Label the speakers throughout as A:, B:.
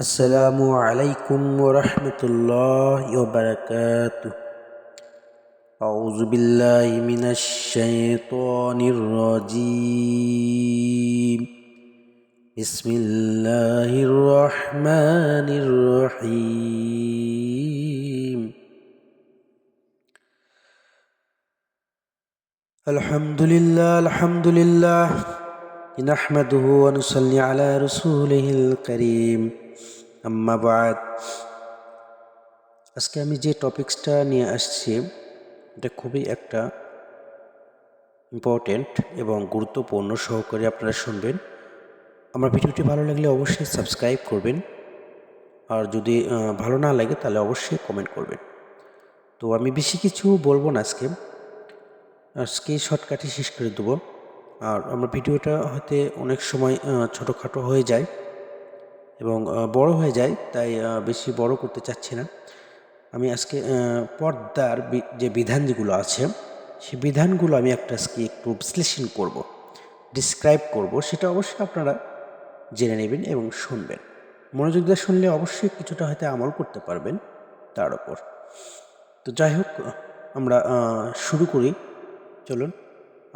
A: السلام عليكم ورحمة الله وبركاته. أعوذ بالله من الشيطان الرجيم. بسم الله الرحمن الرحيم. الحمد لله الحمد لله. نحمده ونصلي على رسوله الكريم. আম্মা বাদ। আজকে আমি যে টপিক্সটা নিয়ে আসছি, এটা খুবই একটা ইম্পর্টেন্ট এবং গুরুত্বপূর্ণ সহকারে আপনারা শুনবেন। আমার ভিডিওটি ভালো লাগলে অবশ্যই সাবস্ক্রাইব করবেন। আর যদি ভালো না লাগে তাহলে অবশ্যই কমেন্ট করবেন। তো আমি বেশি কিছু বলব না আজকে। আজকে শর্টকাটে শেষ করে দেবো। আর আমার ভিডিওটা হয়তো অনেক সময় ছোটোখাটো হয়ে যায়। এবং বড় হয়ে যায়, তাই বেশি বড় করতে চাচ্ছি না। আমি আজকে পর্দার যে বিধান যেগুলো আছে, সেই বিধানগুলো আমি একটা আজকে একটু বিশ্লেষণ করব ডিসক্রাইব করব, সেটা অবশ্যই আপনারা জেনে নেবেন এবং শুনবেন। মনোযোগ দিয়ে শুনলে অবশ্যই কিছুটা হয়তো আমল করতে পারবেন তার ওপর তো যাই হোক, আমরা শুরু করি। চলুন,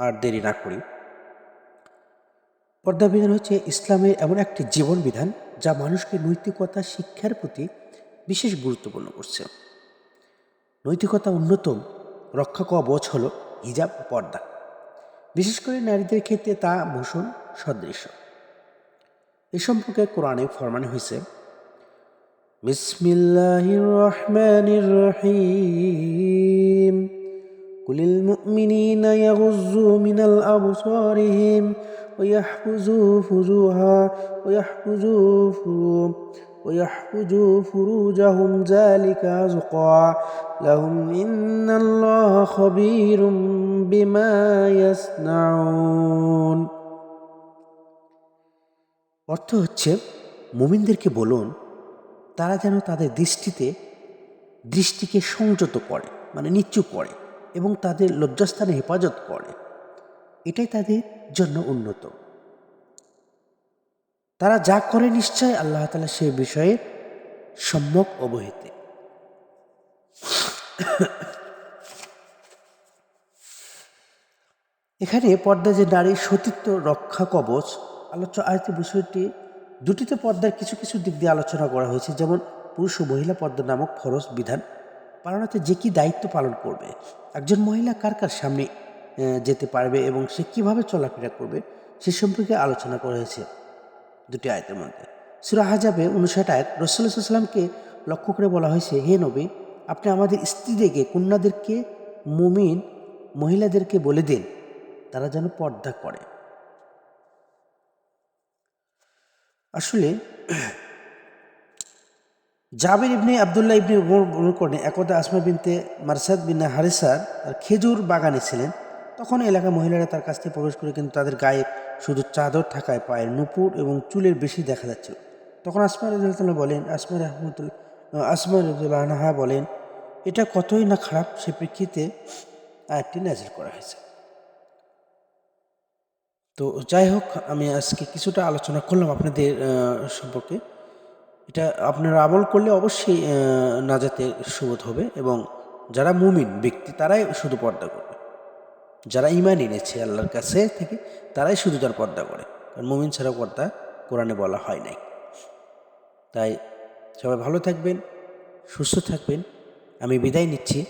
A: আর দেরি না করি। পর্দা বিধান হচ্ছে ইসলামের এমন একটি জীবন বিধান যা মানুষকে নৈতিকতা, শিক্ষার প্রতি বিশেষ গুরুত্বপূর্ণ করছে। নৈতিকতা অন্যতম রক্ষা কবচ হল হিজাব পর্দা। বিশেষ করে নারীদের ক্ষেত্রে তা ভূষণ সদৃশ। এ সম্পর্কে কোরআনে ফরমান হয়েছে বিসমিল্লাহির রহমানির রহিম। কুলিল মুমিনিনা ইয়াগুযু মিনাল আবসারিহিম ويحفظوا فروها ويحفظوا فروم ويحفظوا فروجهم ذلك أزقى لهم إن الله خبير بما يصنعون অর্থ হচ্ছে মুমিনদেরকে বলুন তারা যেন তাদের দৃষ্টিতে দৃষ্টিকে সংযত করে মানে নিচু করে এবং তাদের লজ্জাস্থানে হেফাজত করে। এটাই তাদের জন্য উন্নত। তারা যা করে নিশ্চয় আল্লাহ তালা সে বিষয়ে সম্যক অবহিতে। এখানে পর্দা যে নারীর সতীত্ব রক্ষা কবচ আলোচনা আয়তে বিষয়টি দুটিতে পর্দার কিছু কিছু দিক দিয়ে আলোচনা করা হয়েছে। যেমন পুরুষ ও মহিলা পর্দা নামক ফরজ বিধান পালনাতে যে কি দায়িত্ব পালন করবে? একজন মহিলা কার কার সামনে যেতে পারবে এবং সে কীভাবে চলাফেরা করবে সে সম্পর্কে আলোচনা করা হয়েছে দুটি আয়তের মধ্যে। সুরা হাজাবে উনষাট আয়াত রসুল্লাহামকে লক্ষ্য করে বলা হয়েছে, হে নবী, আপনি আমাদের স্ত্রীদেরকে, কন্যাদেরকে, মুমিন মহিলাদেরকে বলে দিন, তারা যেন পর্দা করে। আসলে জাবির ইবনে আবদুল্লাহ ইবনে করেন একদা আসমা বিনতে মারসাদ বিন হারিসার আর খেজুর বাগানে ছিলেন। তখন এলাকা মহিলারা তার কাছ থেকে প্রবেশ করে কিন্তু তাদের গায়ে শুধু চাদর থাকায় পায়ের নুপুর এবং চুলের বেশি দেখা যাচ্ছিল। তখন আসমা রাজুল্লাহ বলেন, আসমা রহমতুল্লাহ আসমা রহমতুল্লাহ আনহা বলেন, এটা কতই না খারাপ সে প্রেক্ষিতে আয়াতটি নাজিল করা হয়েছে। তো যাই হোক, আমি আজকে কিছুটা আলোচনা করলাম আপনাদের সম্পর্কে। এটা আপনারা আমল করলে অবশ্যই নাজাতে সুবোধ হবে এবং যারা মুমিন ব্যক্তি তারাই শুধু পর্দা করবে। যারা ইমান এনেছে আল্লাহর কাছে থেকে, তারাই শুধু তার পর্দা করে। কারণ মুমিন ছাড়া পর্দা কোরআনে বলা হয় নাই। তাই সবাই ভালো থাকবেন, সুস্থ থাকবেন। আমি বিদায় নিচ্ছি।